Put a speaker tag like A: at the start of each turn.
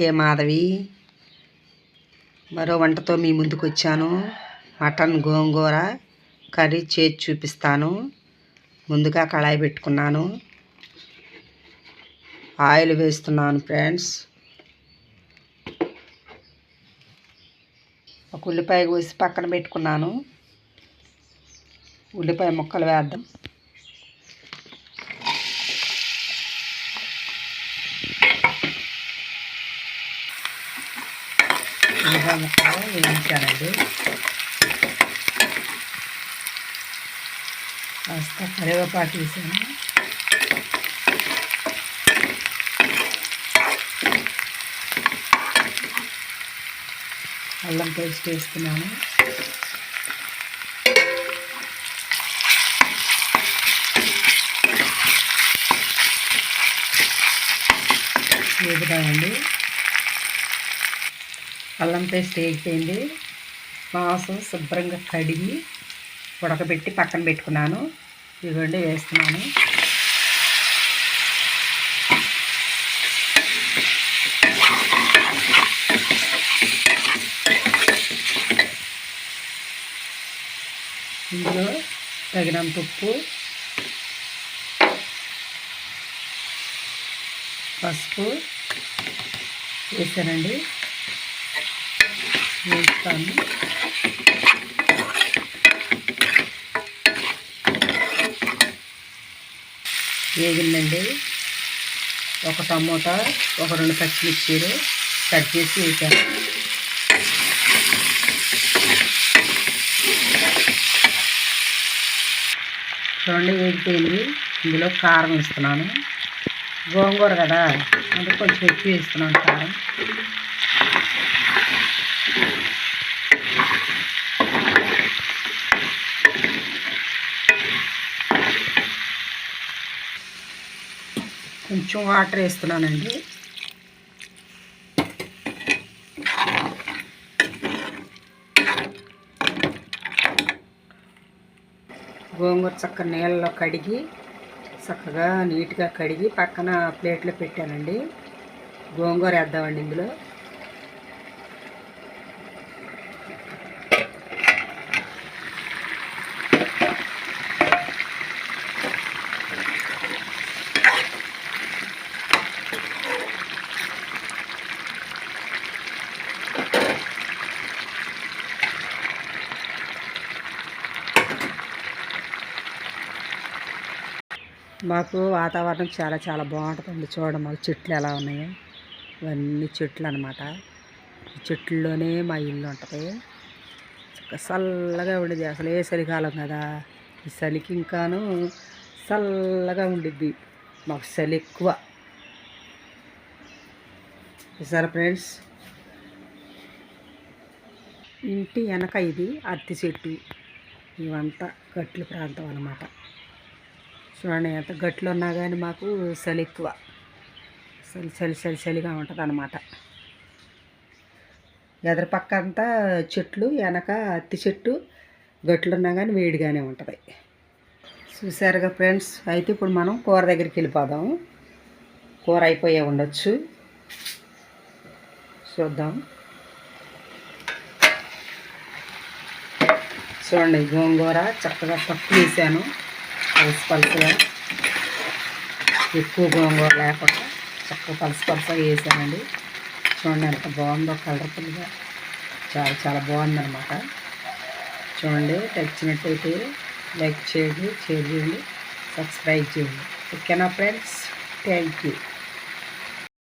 A: కే మాధవి. మరో వంటతో మీ ముందుకు వచ్చాను మటన్ గోంగూర కర్రీ చేసి చూపిస్తాను. ముందుగా కళాయి పెట్టుకున్నాను. ఆయిల్ వేస్తున్నాను ఫ్రెండ్స్. ఒక ఉల్లిపాయ కోసి పక్కన పెట్టుకున్నాను. ఉల్లిపాయ ముక్కలు వేద్దాం. ఉల్లిపాయ ముక్కలు వేయించానండి కాస్త కరివేపాకు వేసాను. అల్లం పేస్ట్ వేస్తున్నాను వేగుదామండి అల్లం పేస్ట్ వేగిపోయింది మాంసం శుభ్రంగా కడిగి ఉడకబెట్టి పక్కన పెట్టుకున్నాను. ఇదిగోండి వేస్తున్నాను. ఇందులో తగినంత ఉప్పు పసుపు వేసానండి. వేస్తాను. వేగిందండి. ఒక టమోటా ఒక రెండు పచ్చిమిర్చీలు కట్ చేసి వేసాను. చూడండి వేగిపోయింది. ఇందులో కారం ఇస్తున్నాను గోంగూర కదా? అందుకు కొంచెం ఎక్కువ వేస్తున్నాను కారం. కొంచెం వాటర్ వేస్తున్నానండి. గోంగూర చక్క నీళ్ళలో కడిగి చక్కగా నీట్గా కడిగి పక్కన ప్లేట్లో పెట్టానండి. గోంగూర వేద్దామండి ఇందులో. మాకు వాతావరణం చాలా చాలా బాగుంటుందండి. చూడండి మాకు చెట్లు ఎలా ఉన్నాయో. ఇవన్నీ చెట్లు అనమాట చెట్లలోనే మా ఇల్లు ఉంటుంది. చల్లగా ఉండేది అసలు ఏ చలికాలం కదా. ఈ చలికి ఇంకాను చల్లగా ఉండిద్ది. మాకు చలి ఎక్కువ. సరే ఫ్రెండ్స్? ఇంటి వెనక ఇది అత్తి చెట్టు. ఇవంతా గట్ల ప్రాంతం అన్నమాట. చూడండి ఎంత గట్లు ఉన్నా కానీ మాకు చలి ఎక్కువ. చలి చలి చలి చలిగా ఉంటుంది అనమాట ఎదరపక్క అంతా చెట్లు వెనక అత్తి చెట్టు గట్లు ఉన్నా కానీ వేడిగానే ఉంటుంది. చూసారుగా ఫ్రెండ్స్ అయితే ఇప్పుడు మనం కూర దగ్గరికి వెళ్ళిపోదాం. కూర అయిపోయే ఉండొచ్చు. చూద్దాం. చూడండి గోంగూర చక్కగా పప్పు వేసాను. పలుసు పలుసుగా ఎక్కువ గోంగూర లేకుండా చక్కగా పలుసు పలుసుగా వేసానండి. చూడండి ఎంత బాగుందో కలర్ఫుల్గా చాలా చాలా బాగుందన్నమాట. చూడండి నచ్చినట్టయితే లైక్ చేయండి షేర్ చేయండి సబ్స్క్రైబ్ చేయండి. ఓకేనా ఫ్రెండ్స్? Thank you.